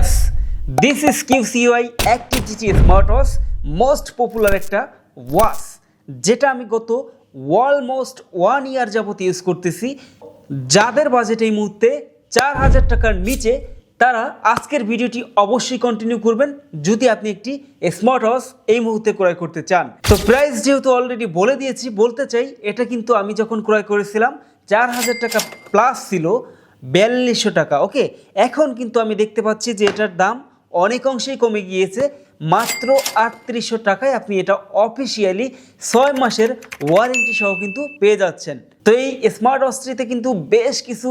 Yes this is QCY active GT smart watch most popular একটা watch যেটা আমি গত অলমোস্ট ওয়ান ইয়ার যাবত ইউজ করতেছি। যাদের বাজেট এই মুহূর্তে চার হাজার টাকার নিচে, তারা আজকের ভিডিওটি অবশ্যই কন্টিনিউ করবেন, যদি আপনি একটি স্মার্ট ওয়াচ এই মুহূর্তে ক্রয় করতে চান। তো প্রাইস যেহেতু অলরেডি বলে দিয়েছি, বলতে চাই, এটা কিন্তু আমি যখন ক্রয় করেছিলাম, চার হাজার টাকা প্লাস ছিল বিয়াল্লিশশো টাকা। ওকে, এখন কিন্তু আমি দেখতে পাচ্ছি যে এটার দাম অনেক অংশেই কমে গিয়েছে। মাত্র আটত্রিশশো টাকায় আপনি এটা অফিসিয়ালি ছয় মাসের ওয়ারেন্টি সহ কিন্তু পেয়ে যাচ্ছেন। তো এই স্মার্ট ওয়াচটিতে কিন্তু বেশ কিছু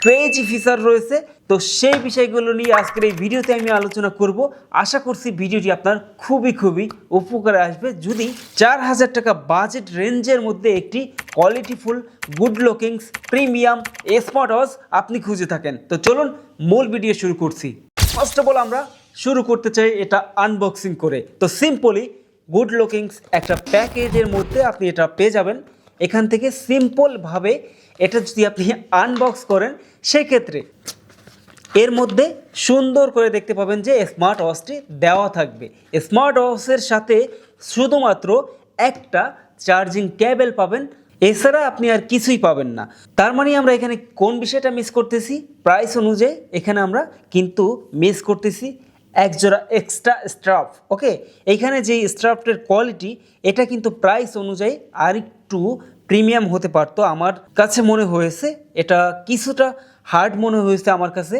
ক্রেজি ফিচার রয়েছে। তো সেই বিষয়গুলো নিয়ে আজকের এই ভিডিওতে আমি আলোচনা করব। আশা করছি ভিডিওটি আপনার খুবই খুবই উপকারে আসবে। যদি চার হাজার টাকা বাজেট রেঞ্জের মধ্যে একটি qualityful good lookings premium smart watch আপনি খুঁজে থাকেন। তো চলুন মূল ভিডিও শুরু করছি। ফার্স্ট অফ অল আমরা শুরু করতে চাই এটা আনবক্সিং করে। তো সিম্পলি গুড লুকিংস একটা প্যাকেজের মধ্যে আপনি এটা পেয়ে যাবেন। এখান থেকে সিম্পলভাবে এটা যদি আপনি আনবক্স করেন, সেক্ষেত্রে এর মধ্যে সুন্দর করে দেখতে পাবেন যে স্মার্ট ওয়াচটি দেওয়া থাকবে। স্মার্ট ওয়াচের সাথে শুধুমাত্র একটা চার্জিং কেবল পাবেন, এছাড়া আপনি আর কিছুই পাবেন না। তার মানে আমরা এখানে কোন বিষয়টা মিস করতেছি? প্রাইস অনুযায়ী এখানে আমরা কিন্তু মিস করতেছি। একজোড়া এক্সট্রা স্ট্রাফ ওকে এইখানে যে স্ট্রাফটের কোয়ালিটি এটা কিন্তু প্রাইস অনুযায়ী আর একটু প্রিমিয়াম হতে পারতো আমার কাছে মনে হয়েছে। এটা কিছুটা হার্ড মনে হয়েছে আমার কাছে।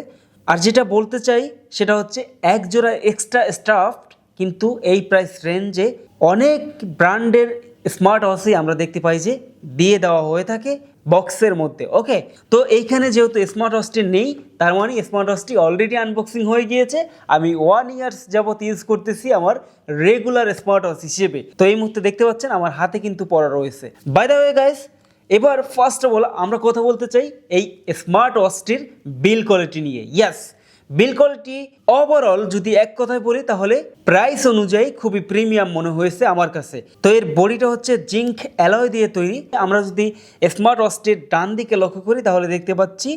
আর যেটা বলতে চাই, সেটা হচ্ছে এক জোড়া এক্সট্রা স্টাফ কিন্তু এই প্রাইস রেঞ্জে অনেক ব্র্যান্ডের স্মার্ট ওয়াচই আমরা দেখতে পাই যে দিয়ে দেওয়া হয়ে থাকে। বক্সের মধ্যে ওকে তো এইখানে যেহেতু স্মার্ট ওয়াচটি নেই, তার মানে স্মার্ট ওয়াচটি অলরেডি আনবক্সিং হয়ে গিয়েছে। আমি ওয়ান ইয়ার্স যাবত ইউজ করতেছি আমার রেগুলার স্মার্ট ওয়াচ হিসেবে। তো এই মুহূর্তে দেখতে পাচ্ছেন আমার হাতে কিন্তু পড়া রয়েছে। বাই দ্য ওয়ে গাইস এবার ফার্স্ট অফ অল আমরা কথা বলতে চাই এই স্মার্ট ওয়াচটির বিল কোয়ালিটি নিয়ে। ইয়াস বিল কোয়ালিটি ওভারঅল যদি এক কথায় বলি, তাহলে প্রাইস অনুযায়ী খুবই প্রিমিয়াম মনে হয়েছে আমার কাছে। তো এর বডিটা হচ্ছে জিঙ্ক অ্যালয় দিয়ে তৈরি। আমরা যদি স্মার্ট ওয়াচটির ডান দিকে লক্ষ্য করি, তাহলে দেখতে পাচ্ছি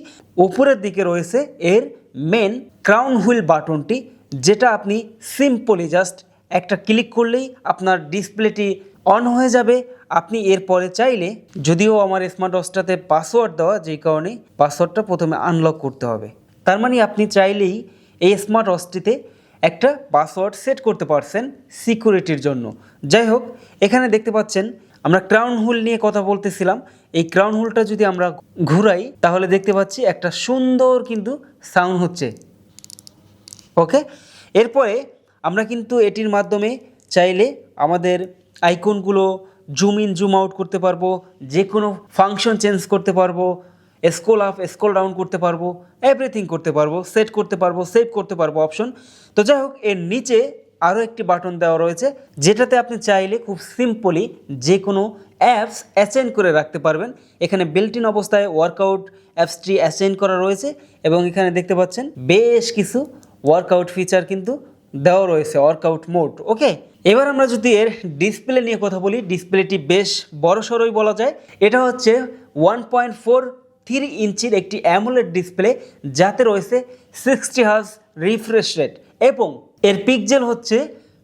উপরের দিকে রয়েছে এর মেন ক্রাউন হুইল বাটনটি যেটা আপনি সিম্পলি জাস্ট একটা ক্লিক করলেই আপনার ডিসপ্লেটি অন হয়ে যাবে। আপনি এরপরে চাইলে যদিও আমার স্মার্ট ওয়াচটাতে পাসওয়ার্ড দেওয়া, যেই কারণে পাসওয়ার্ডটা প্রথমে আনলক করতে হবে। তার মানে আপনি চাইলেই এই স্মার্ট ওয়াচটিতে একটা পাসওয়ার্ড সেট করতে পারছেন সিকিউরিটির জন্য। যাই হোক, এখানে দেখতে পাচ্ছেন, আমরা ক্রাউন হুল নিয়ে কথা বলতেছিলাম। এই ক্রাউন হুলটা যদি আমরা ঘুরাই, তাহলে দেখতে পাচ্ছি একটা সুন্দর কিন্তু সাউন্ড হচ্ছে। ওকে? এরপরে আমরা কিন্তু এটির মাধ্যমে চাইলে আমাদের আইকনগুলো জুম ইন জুম আউট করতে পারব যে কোনো ফাংশন চেঞ্জ করতে পারব স্কোল আপ স্কোল ডাউন করতে পারব এভরিথিং করতে পারব সেট করতে পারব সেভ করতে পারব অপশন তো যাই হোক, এর নিচে আরও একটি বাটন দেওয়া রয়েছে, যেটাতে আপনি চাইলে খুব সিম্পলি যে কোনো অ্যাপস অ্যাসেন্ড করে রাখতে পারবেন। এখানে বিল্টিন অবস্থায় ওয়ার্কআউট অ্যাপসটি অ্যাসেন্ড করা রয়েছে এবং এখানে দেখতে পাচ্ছেন বেশ কিছু ওয়ার্কআউট ফিচার কিন্তু দেওয়া রয়েছে ওয়ার্কআউট মোড ওকে এবার আমরা যদি এর ডিসপ্লে নিয়ে কথা বলি ডিসপ্লেটি বেশ বড় সড়ই বলা যায়। এটা হচ্ছে ওয়ান পয়েন্ট ফোর থ্রি ইঞ্চির একটি অ্যামোলেড ডিসপ্লে যাতে রয়েছে সিক্সটি হার্স রিফ্রেশ রেট এবং এর পিকজেল হচ্ছে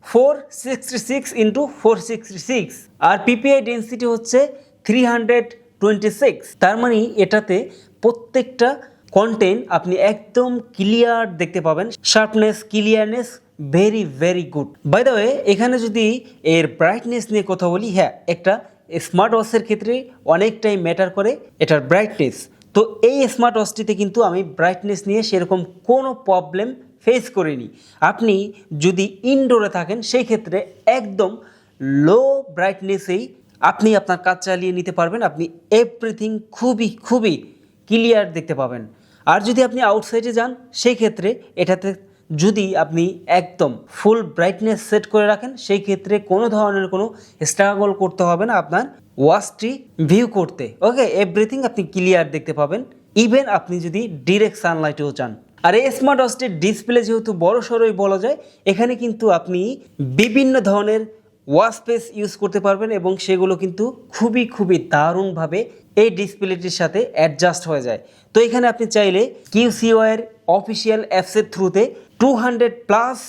four sixty six into four sixty six আর পিপিআই ডেন্সিটি হচ্ছে থ্রি হান্ড্রেড টোয়েন্টি সিক্স তার মানে এটাতে প্রত্যেকটা কন্টেন্ট আপনি একদম ক্লিয়ার দেখতে পাবেন। Sharpness clearness very very good by the way এখানে যদি এর ব্রাইটনেস নিয়ে কথা বলি হ্যাঁ একটা স্মার্ট ওয়াচের ক্ষেত্রে অনেকটাই ম্যাটার করে, এটার ব্রাইটনেস তো এই স্মার্ট ওয়াচটিতে কিন্তু আমি ব্রাইটনেস নিয়ে সেরকম কোনো প্রবলেম ফেস করিনি। আপনি যদি ইনডোরে থাকেন, সেই ক্ষেত্রে একদম লো ব্রাইটনেসেই আপনি আপনার কাজ চালিয়ে নিতে পারবেন। আপনি এভরিথিং খুবই খুবই ক্লিয়ার দেখতে পাবেন। আর যদি আপনি আউটসাইডে যান, সেই ক্ষেত্রে এটাতে যদি আপনি একদম ফুল ব্রাইটনেস সেট করে রাখেন, সেই ক্ষেত্রে কোনো ধরনের কোনো স্ট্রাগল করতে হবে না আপনার ওয়াচটি ভিউ করতে। ওকে এভরিথিং আপনি ক্লিয়ার দেখতে পাবেন। ইভেন আপনি যদি ডিরেক্ট সানলাইটেও চান। আর এই স্মার্ট ওয়াচটির ডিসপ্লে যেহেতু বড় সড়োই বলা যায়, এখানে কিন্তু আপনি বিভিন্ন ধরনের ওয়াচ স্পেস ইউজ করতে পারবেন এবং সেগুলো কিন্তু খুবই খুবই দারুণভাবে এই ডিসপ্লেটির সাথে অ্যাডজাস্ট হয়ে যায়। তো এখানে আপনি চাইলে কিউসিওয়ের অফিসিয়াল অ্যাপসের থ্রুতে two hundred plus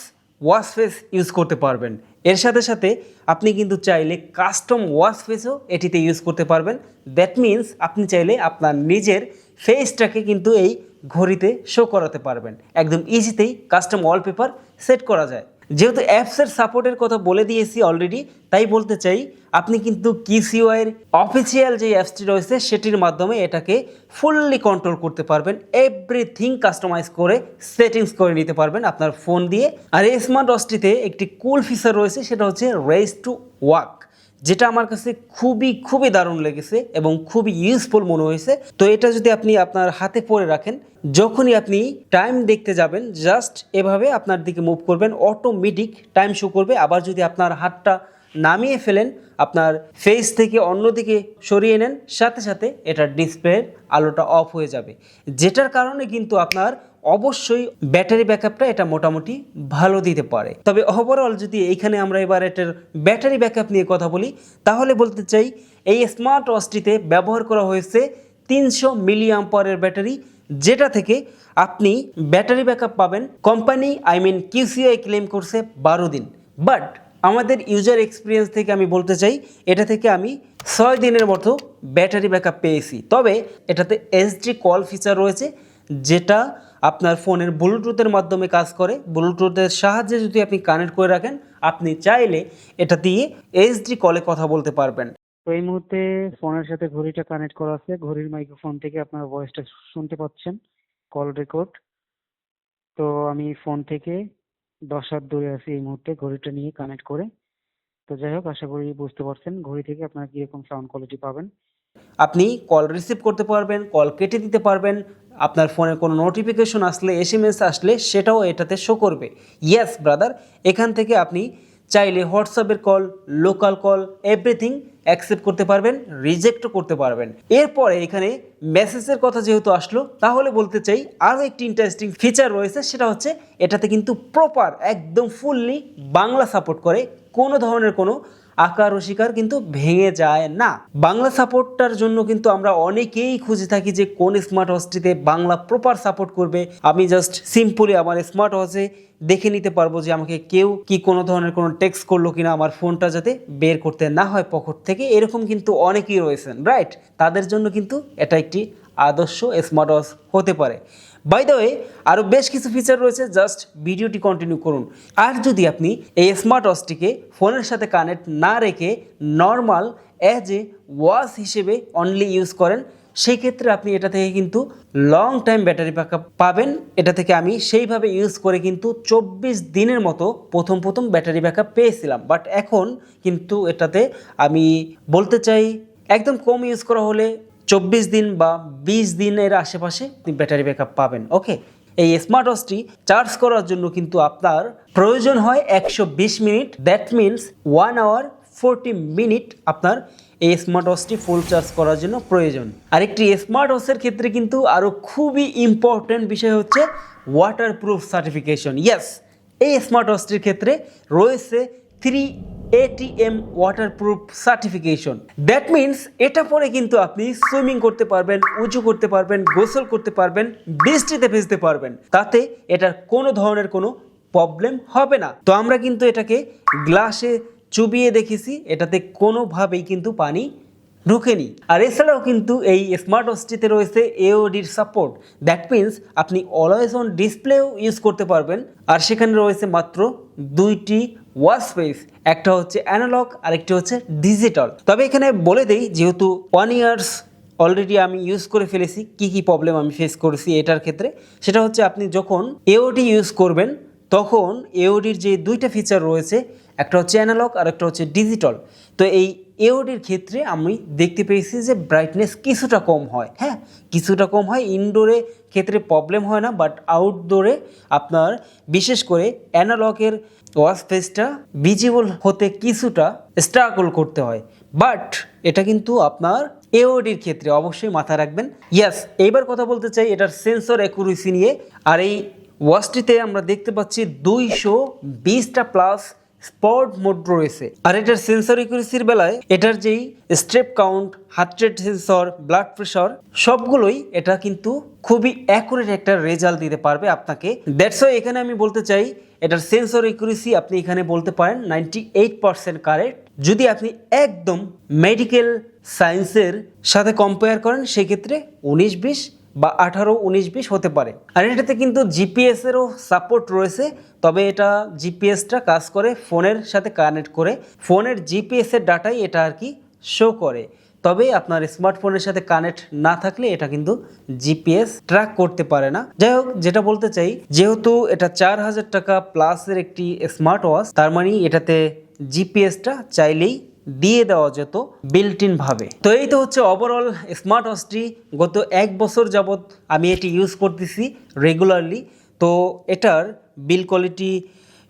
watch face use করতে পারবেন। এর সাথে সাথে আপনি কিন্তু চাইলে কাস্টম ওয়াশ ফেসও এটিতে ইউজ করতে পারবেন। দ্যাট মিন্স আপনি চাইলে আপনার নিজের ফেসটাকে কিন্তু এই ঘড়িতে শো করাতে পারবেন। একদম ইজিতেই কাস্টম ওয়ালপেপার সেট করা যায়। যেহেতু অ্যাপসের সাপোর্টের কথা বলে দিয়েছি অলরেডি তাই বলতে চাই, আপনি কিন্তু কিসিওয়ের অফিসিয়াল যে অ্যাপসটি রয়েছে, সেটির মাধ্যমে এটাকে ফুললি কন্ট্রোল করতে পারবেন। এভরিথিং কাস্টমাইজ করে সেটিংস করে নিতে পারবেন আপনার ফোন দিয়ে। আর এই স্মার্ট ওয়াচটিতে একটি কুল ফিচার রয়েছে, সেটা হচ্ছে রেস টু ওয়াক যেটা আমার কাছে খুবই খুবই দারুণ লেগেছে এবং খুবই ইউজফুল মনে হয়েছে। তো এটা যদি আপনি আপনার হাতে পরে রাখেন, যখনই আপনি টাইম দেখতে যাবেন জাস্ট এভাবে আপনার দিকে মুভ করবেন অটোমেটিক টাইম শো করবে। আবার যদি আপনার হাতটা নামিয়ে ফেলেন, আপনার ফেস থেকে অন্যদিকে সরিয়ে নেন, সাথে সাথে এটার ডিসপ্লের আলোটা অফ হয়ে যাবে। যেটার কারণে কিন্তু আপনার অবশ্যই ব্যাটারি ব্যাকআপটা এটা মোটামুটি ভালো দিতে পারে। তবে ওভারঅল যদি এইখানে আমরা এবার এটার ব্যাটারি ব্যাকআপ নিয়ে কথা বলি, তাহলে বলতে চাই এই স্মার্ট ওয়াচটিতে ব্যবহার করা হয়েছে তিনশো মিলি আম্পারের ব্যাটারি, যেটা থেকে আপনি ব্যাটারি ব্যাকআপ পাবেন। Company I mean QCY claim করছে বারো দিন। বাট আমাদের ইউজার এক্সপিরিয়েন্স থেকে আমি বলতে চাই, এটা থেকে আমি ছয় দিনের মতো ব্যাটারি ব্যাকআপ পেয়েছি। তবে এটাতে এসডি কল ফিচার রয়েছে, যেটা আপনার ফোনের ব্লুটুথের মাধ্যমে কাজ করে। ব্লুটুথের সাহায্যে যদি আপনি কানেক্ট করে রাখেন আপনি চাইলে এটা দিয়ে এইচডি কলে কথা বলতে পারবেন। তো এই মুহূর্তে ফোনের সাথে ঘড়িটা কানেক্ট করা আছে। ঘড়ির মাইক্রোফোন থেকে আপনার ভয়েসটা শুনতে পাচ্ছেন কল রেকর্ড তো আমি ফোন থেকে দশ হাত দূরে আছি এই মুহূর্তে ঘড়িটা নিয়ে কানেক্ট করে। তো যাই হোক আশা করি বুঝতে পারছেন ঘড়ি থেকে আপনারা কীরকম সাউন্ড কোয়ালিটি পাবেন। আপনি কল রিসিভ করতে পারবেন কল কেটে দিতে পারবেন আপনার ফোনে কোনো নোটিফিকেশন আসলে এসএমএস আসলে সেটাও এটাতে শো করবে। ইয়েস ব্রাদার এখান থেকে আপনি চাইলে হোয়াটসঅ্যাপের call local call everything accept করতে পারবেন রিজেক্টও করতে পারবেন। এরপরে এখানে মেসেজের কথা যেহেতু আসলো, তাহলে বলতে চাই আরও একটি ইন্টারেস্টিং ফিচার রয়েছে, সেটা হচ্ছে এটাতে কিন্তু প্রপার একদম ফুললি বাংলা সাপোর্ট করে, কোনো ধরনের কোনো আকার ও শিকার কিন্তু ভেঙে যায় না। বাংলা সাপোর্টটার জন্য কিন্তু আমরা অনেকেই খুঁজে থাকি যে কোন স্মার্ট ওয়াচটিতে বাংলা প্রপার সাপোর্ট করবে। আমি জাস্ট সিম্পলি আমার স্মার্ট ওয়াচে দেখে নিতে পারব যে আমাকে কেউ কি কোনো ধরনের কোনো টেক্সট করল কিনা আমার ফোনটা যাতে বের করতে না হয় পকেট থেকে। এরকম কিন্তু অনেকেই রয়েছেন রাইট তাদের জন্য কিন্তু এটা একটি আদর্শ স্মার্ট ওয়াচ হতে পারে। বাই ওয়ে আরও বেশ কিছু ফিচার রয়েছে জাস্ট ভিডিওটি কন্টিনিউ করুন। আর যদি আপনি এই স্মার্ট ওয়াচটিকে ফোনের সাথে কানেক্ট না রেখে নর্মাল অ্যাজ এ ওয়াচ হিসেবে অনলি ইউজ করেন সেই ক্ষেত্রে আপনি এটা থেকে কিন্তু লং টাইম ব্যাটারি ব্যাকআপ পাবেন। এটা থেকে আমি সেইভাবে ইউজ করে কিন্তু চব্বিশ দিনের মতো প্রথম প্রথম ব্যাটারি ব্যাকআপ পেয়েছিলাম। বাট এখন কিন্তু এটাতে আমি বলতে চাই, একদম কম ইউজ করা হলে চব্বিশ দিন বা বিশ দিনের আশেপাশে আপনি ব্যাটারি ব্যাকআপ পাবেন। ওকে এই স্মার্ট ওয়াচটি চার্জ করার জন্য কিন্তু আপনার প্রয়োজন হয় একশো বিশ minute. That means one hour forty minute আপনার এই স্মার্ট ওয়াচটি ফুল চার্জ করার জন্য প্রয়োজন। আরেকটি স্মার্ট ওয়াচের ক্ষেত্রে কিন্তু আরও খুবই ইম্পর্ট্যান্ট বিষয় হচ্ছে ওয়াটার প্রুফ সার্টিফিকেশন ইয়েস এই স্মার্ট ওয়াচটির ক্ষেত্রে রয়েছে three ATM waterproof certification that means এটা পরে কিন্তু আপনি সুইমিং করতে পারবেন, উঁচু করতে পারবেন, গোসল করতে পারবেন, বৃষ্টিতে ভেজতে পারবেন। তাতে এটার কোনো ধরনের কোনো প্রবলেম হবে না। তো আমরা কিন্তু এটাকে গ্লাসে চুবিয়ে দেখেছি, এটাতে কোনোভাবেই কিন্তু পানি ঢুকেনি। আর এছাড়াও কিন্তু এই স্মার্ট ওয়াচটিতে রয়েছে এওডির সাপোর্ট দ্যাট মিন্স আপনি অলওয়েজ অন ডিসপ্লেও ইউজ করতে পারবেন। আর সেখানে রয়েছে মাত্র দুইটি ওয়াচ ফেস একটা হচ্ছে অ্যানালগ, আরেকটি হচ্ছে ডিজিটাল। তবে এখানে বলে দেই, যেহেতু ওয়ান ইয়ার্স অলরেডি আমি ইউজ করে ফেলেছি, কি কি প্রবলেম আমি ফেস করেছি এটার ক্ষেত্রে, সেটা হচ্ছে আপনি যখন এওডি ইউজ করবেন, তখন এওডির যে দুইটা ফিচার রয়েছে, একটা হচ্ছে অ্যানালগ আর একটা হচ্ছে ডিজিটাল। তো এই এওডির ক্ষেত্রে আমি দেখতে পেয়েছি যে ব্রাইটনেস কিছুটা কম হয় হ্যাঁ? কিছুটা কম হয় ইনডোরে ক্ষেত্রে প্রবলেম হয় না বাট আউটডোরে আপনার বিশেষ করে অ্যানালগের ওয়াশ ফেসটা ভিজিবল হতে কিছুটা স্ট্রাগল করতে হয়। বাট এটা কিন্তু আপনার এওডির ক্ষেত্রে অবশ্যই মাথায় রাখবেন। ইয়াস এইবার কথা বলতে চাই এটার সেন্সর অ্যাকুরেসি নিয়ে। আর এই ওয়াচটিতে আমরা দেখতে পাচ্ছি দুইশো বিশটা প্লাস স্পট মোড রয়েছে। আর এটার সেন্সর ইকুরেসির বেলায় এটার যেই step count heart rate sensor blood pressure সবগুলোই এটা কিন্তু খুবই অ্যাকুরেট একটা রেজাল্ট দিতে পারবে আপনাকে। দ্যাটস ওয়াই এখানে আমি বলতে চাই, এটার সেন্সর ইকুরেসি আপনি এখানে বলতে পারেন নাইনটি এইট পার্সেন্ট কারেক্ট যদি আপনি একদম মেডিকেল সায়েন্সের সাথে কম্পেয়ার করেন, সেক্ষেত্রে উনিশ বিশ বা আঠারো, উনিশ, বিশ হতে পারে। আর এটাতে কিন্তু জিপিএসেরও সাপোর্ট রয়েছে, তবে এটা জিপিএসটা কাজ করে, ফোনের সাথে কানেক্ট করে, ফোনের জিপিএসের ডাটাই এটা আর কি শো করে। তবে আপনার স্মার্টফোনের সাথে কানেক্ট না থাকলে এটা কিন্তু জিপিএস ট্র্যাক করতে পারে না। যাই হোক, যেটা বলতে চাই, যেহেতু এটা চার হাজার টাকা প্লাসের একটি স্মার্ট ওয়াচ তার মানে এটাতে জিপিএসটা চাইলেই দিয়ে দেওয়া যেত বিল্ট ইনভাবে তো এই তো হচ্ছে ওভারঅল স্মার্ট ওয়াচটি গত এক বছর যাবৎ আমি এটি ইউজ করতেছি রেগুলারলি তো এটার build quality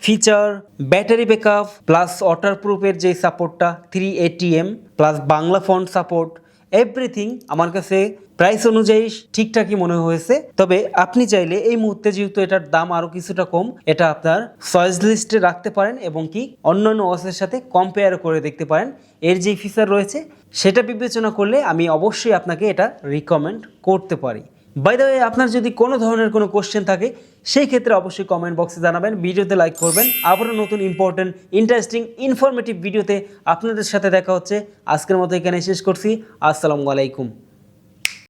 feature battery backup plus ওয়াটারপ্রুফের যে সাপোর্টটা three ATM plus Bangla font support everything আমার কাছে প্রাইস অনুযায়ী ঠিকঠাকই মনে হয়েছে। তবে আপনি চাইলে এই মুহূর্তে যেহেতু এটার দাম আরও কিছুটা কম, এটা আপনার চয়েস লিস্টে রাখতে পারেন এবং কি অন্যান্য ওয়াচের সাথে কম্পেয়ার করে দেখতে পারেন। এর যে ফিচার রয়েছে, সেটা বিবেচনা করলে আমি অবশ্যই আপনাকে এটা রিকমেন্ড করতে পারি। বাই আপনার যদি কোনো ধরনের কোনো কোশ্চেন থাকে, সেই ক্ষেত্রে অবশ্যই কমেন্ট বক্সে জানাবেন, ভিডিওতে লাইক করবেন। আবারও নতুন ইম্পর্টেন্ট ইন্টারেস্টিং ইনফরমেটিভ ভিডিওতে আপনাদের সাথে দেখা হচ্ছে। আজকের মতো এখানে শেষ করছি। আসসালামু আলাইকুম।